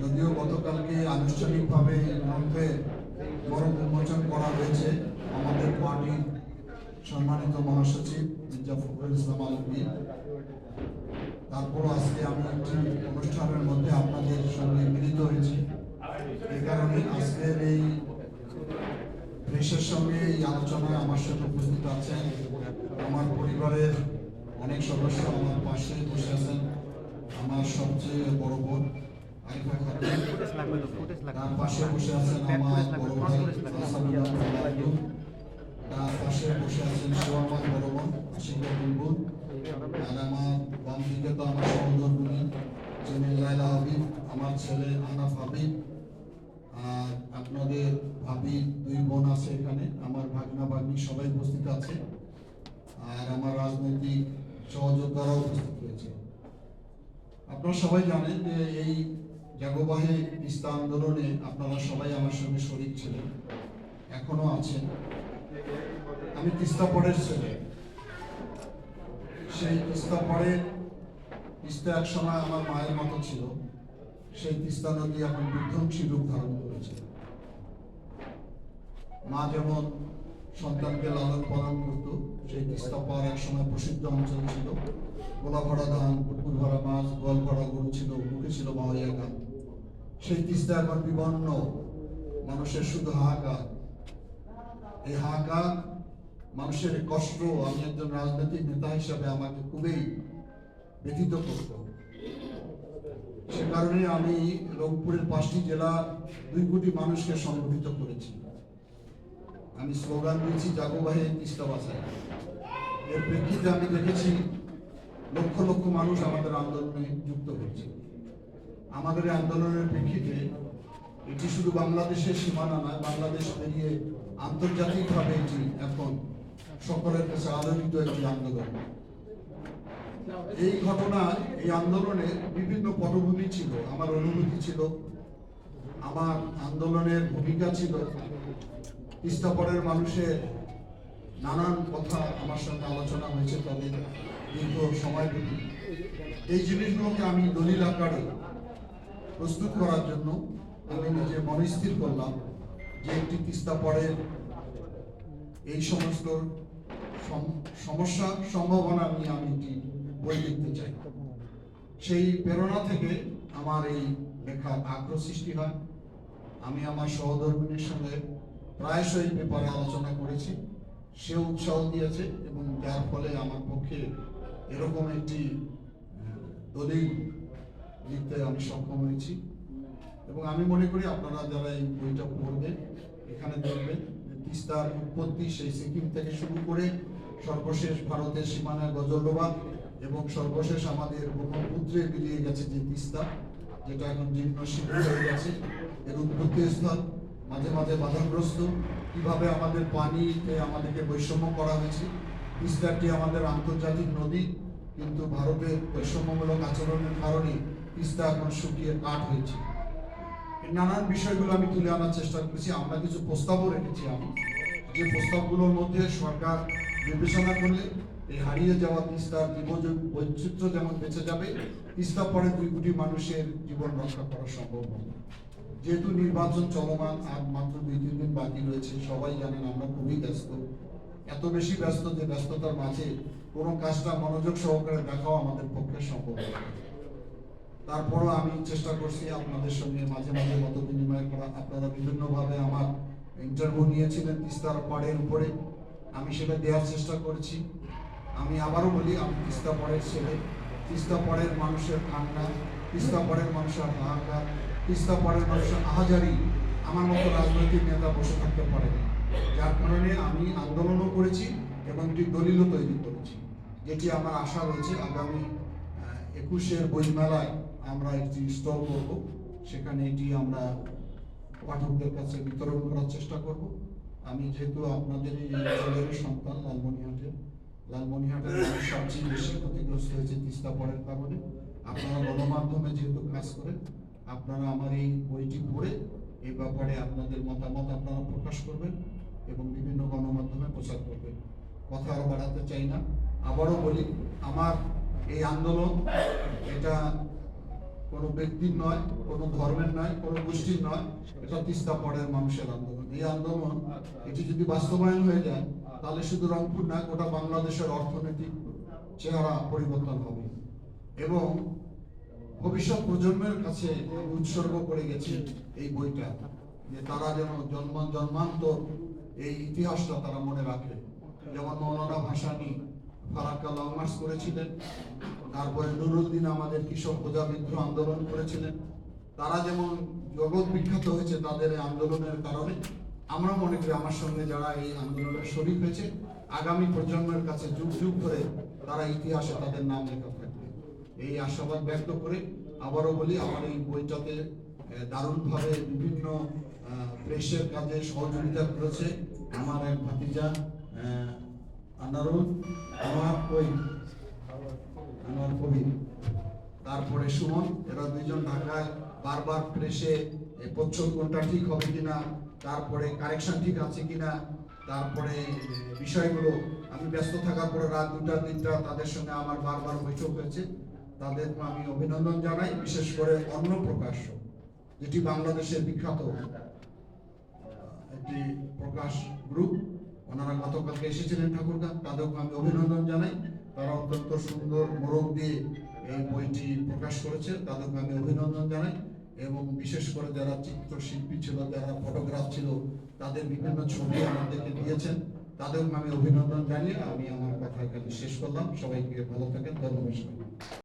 যদিও গতকালকে আনুষ্ঠানিকভাবে এই গ্রন্থে উন্মোচন করা হয়েছে আমাদের পার্টির সম্মানিত মহাসচিব ইসলাম আলমগীর। তারপর আজকে আমি একটি অনুষ্ঠানের মধ্যে আপনাদের সঙ্গে মিলিত হয়েছি। এই কারণে আজকের এই দেশের সঙ্গে এই আলোচনায় আমার সাথে উপস্থিত আছেন আমার পরিবারের অনেক সদস্য আমার পাশে বসে আছেন। আমার সবচেয়ে বড় বোন তার পাশে বসে আছেন আমার বড় ভাই তার পাশে বসে আছেন সোহামান বড় বোন, আশিকা বুলবুল আর আমার বাম দিকে তো আমার সহধর্মিনী যিনি লাইলা হাবিব, আমার ছেলে আনাফ হাবিব। আর আপনাদের ভাবি দুই বোন আছে এখানে, আমার ভাগনা ভাগ্নি সবাই উপস্থিত আছে। আর আমার রাজনৈতিক সহযোদ্ধারাও উপস্থিত রয়েছে। আপনারা সবাই জানেন যে এই জাগোবাহে তিস্তা আন্দোলনে আপনারা সবাই আমার সঙ্গে শরিক ছিলেন, এখনও আছেন। আমি তিস্তা পরের ছেলে। সেই তিস্তা পরে তিস্তা এক সময় আমার মায়ের মতো ছিল। সেই তিস্তা নদী এখন বিধ্বংসী রূপ ধারণ মা যেমন সন্তানকে লালন পালন করত, সেই তিস্তা পার এক সময় প্রসিদ্ধ অঞ্চল ছিল। গোলা ভরা ধান পুকুর ভরা মাছ গোয়াল ভরা গরু ছিল, মুখে ছিল মাওয়া গান সেই তিস্তা এখন বিবন্ন মানুষের শুধু হাহাকার। এই হাহাকার মানুষের কষ্ট, আমি একজন রাজনৈতিক নেতা হিসাবে আমাকে খুবই ব্যথিত করত। সে কারণে আমি রংপুরের পাঁচটি জেলা দুই কোটি মানুষকে সংগঠিত করেছি। আমি স্লোগান দিয়েছি জাগোবাহে তিস্তা বাসায়। এর প্রেক্ষিতে আমি দেখেছি লক্ষ লক্ষ মানুষ আমাদের আন্দোলনে যুক্ত হয়েছে আমাদের আন্দোলনের প্রেক্ষিতে এটি শুধু বাংলাদেশের সীমানা নয়, বাংলাদেশ পেরিয়ে আন্তর্জাতিকভাবে এটি এখন সকলের কাছে আলোচিত একটি আন্দোলন। এই ঘটনা এই আন্দোলনে বিভিন্ন পটভূমি ছিল, আমার অনুভূতি ছিল, আমার আন্দোলনের ভূমিকা ছিল তিস্তাপরের মানুষের নানান কথা আমার সঙ্গে আলোচনা হয়েছে তাদের দীর্ঘ সময় এই জিনিসগুলোকে আমি দলিল আকারে প্রস্তুত করার জন্য আমি নিজে মনস্থির করলাম যে একটি তিস্তা পরের এই সমস্ত সম- সমস্যা সম্ভাবনা নিয়ে আমি একটি বই লিখতে চাই। সেই প্রেরণা থেকে আমার এই লেখার আগ্রহ সৃষ্টি হয়। আমি আমার সহধর্মিনীর সঙ্গে প্রায়শই পেপারে আলোচনা করেছি। সে উৎসাহ দিয়েছে এবং যার ফলে আমার পক্ষে এরকম একটি দলিল লিখতে আমি সক্ষম হয়েছি। এবং আমি মনে করি আপনারা যারা এই বইটা পড়বেন, এখানে দেখবেন যে তিস্তার উৎপত্তি সেই সিকিম থেকে শুরু করে সর্বশেষ ভারতের সীমানা গজলডোবা এবং সর্বশেষ আমাদের ব্রহ্মপুত্রে বেরিয়ে গেছে যে তিস্তা, যেটা এখন জীর্ণ শীর্ণ হয়ে গেছে। এর উৎপত্তি স্থল মাঝে মাঝে বাধাগ্রস্ত। কীভাবে আমাদের পানিতে আমাদেরকে বৈষম্য করা হয়েছে? তিস্তাটি আমাদের আন্তর্জাতিক নদী, কিন্তু ভারতের বৈষম্যমূলক আচরণের কারণে তিস্তা এখন শুকিয়ে কাঠ হয়েছে। নানান বিষয়গুলো আমি তুলে আনার চেষ্টা করেছি। আমরা কিছু প্রস্তাবও রেখেছি আমি। যে প্রস্তাবগুলোর মধ্যে সরকার বিবেচনা করলে এই হারিয়ে যাওয়া তিস্তার জীবজৈব বৈচিত্র্য যেমন বেঁচে যাবে তিস্তা পরে দুই কোটি মানুষের জীবন রক্ষা করা সম্ভব হবে। যেহেতু নির্বাচন চলমান আর মাত্র দুই, তিন দিন বাকি রয়েছে, সবাই জানেন আমরা খুবই ব্যস্ত। এত বেশি ব্যস্ত যে ব্যস্ততার মাঝে কোনো কাজটা মনোযোগ সহকারে দেখাও আমাদের পক্ষে সম্ভব তারপরও আমি চেষ্টা করছি আপনাদের সঙ্গে মাঝে মাঝে মত বিনিময় করা। আপনারা বিভিন্নভাবে আমার ইন্টারভিউ নিয়েছিলেন তিস্তার পাড়ের উপরে। আমি সেটা দেওয়ার চেষ্টা করেছি। আমি আবারও বলি, আমি তিস্তা পাড়ের ছেলে। তিস্তা পাড়ের মানুষের কান্না, তিস্তা পাড়ের মানুষের হাহাকার তিস্তা পাড়ের মানুষের আহাজারি আমার মতো রাজনৈতিক নেতা বসে থাকতে পারেনি। যার কারণে আমি আন্দোলনও করেছি এবং একটি দলিলও তৈরি করেছি, যেটি আমার আশা রয়েছে আগামী একুশের বইমেলায় আমরা একটি স্টল করব। সেখানে এটি আমরা পাঠকদের কাছে বিতরণ করার চেষ্টা করব। আমি যেহেতু আপনাদের এই সন্তান লালমনিহাটের লালমনিহাটের সবচেয়ে বেশি ক্ষতিগ্রস্ত হয়েছে তিস্তা পড়ার কারণে। আপনারা গণমাধ্যমে যেহেতু কাজ করেন আপনারা আমার এই বইটি পড়ে এই ব্যাপারে আপনাদের মতামত আপনারা প্রকাশ করবেন এবং বিভিন্ন গণমাধ্যমে প্রচার করবেন। কথা আর বাড়াতে চাই না। আবারও বলি, আমার এই আন্দোলন এটা কোনো ব্যক্তির নয়, কোনো ধর্মের নয়, কোনো গোষ্ঠীর নয়, এটা তিস্তা পড়ের মানুষের আন্দোলন। এই আন্দোলন এটি যদি বাস্তবায়ন হয়ে যায়, তাহলে শুধু রংপুর না, গোটা বাংলাদেশের অর্থনৈতিক চেহারা পরিবর্তন হবে। এবং ভবিষ্যৎ প্রজন্মের কাছে উৎসর্গ করে গেছি এই বইটা। যে তারা যেন জন্ম জন্মান্তর এই ইতিহাসটা তারা মনে রাখে। যেমন মৌলানা ভাসানী ফারাক্কা লং করেছিলেন, তারপরে নুরুদ্দিন আমাদের কৃষক প্রজা বিদ্রোহ আন্দোলন করেছিলেন। তারা যেমন জগৎ বিখ্যাত হয়েছে তাদের আন্দোলনের কারণে, আমরা মনে করি আমার সঙ্গে যারা এই আন্দোলনে শরীক হয়েছে, আগামী প্রজন্মের কাছে যুগ যুগ ধরে তারা ইতিহাসে তাদের নাম লেখা থাকবে। এই আশাবাদ ব্যক্ত করে আবারও বলি, আমার এই বইটাতে দারুণভাবে বিভিন্ন প্রেসের কাজে সহযোগিতা করেছে আমার এক ভাতিজা আনারুল আমার ওই, আমার কবির, তারপরে সুমন, এরা দুইজন ঢাকায় বারবার প্রেসে প্রচ্ছদ কোনটা ঠিক হবে কিনা, তারপরে কারেকশন ঠিক আছে কিনা, তারপরে বিষয়গুলো, আমি ব্যস্ত থাকার পরে রাত দুটা, তিনটা তাদের সঙ্গে আমার বারবার বৈঠক হয়েছে। তাদের আমি অভিনন্দন জানাই, বিশেষ করে অন্য প্রকাশ্য যেটি বাংলাদেশের বিখ্যাত একটি প্রকাশ গ্রুপ। ওনারা গতকালকে এসেছিলেন ঠাকুরগা তাদেরকে আমি অভিনন্দন জানাই। তারা অত্যন্ত সুন্দর মোড়ক দিয়ে এই বইটি প্রকাশ করেছে তাদেরকে আমি অভিনন্দন জানাই। এবং বিশেষ করে যারা চিত্রশিল্পী ছিল, যারা ফটোগ্রাফ ছিল, তাদের বিভিন্ন ছবি আমাদেরকে দিয়েছেন। তাদেরকে আমি অভিনন্দন জানিয়ে আমি আমার কথা এখানে শেষ করলাম। সবাইকে ভালো থাকেন, ধন্যবাদ।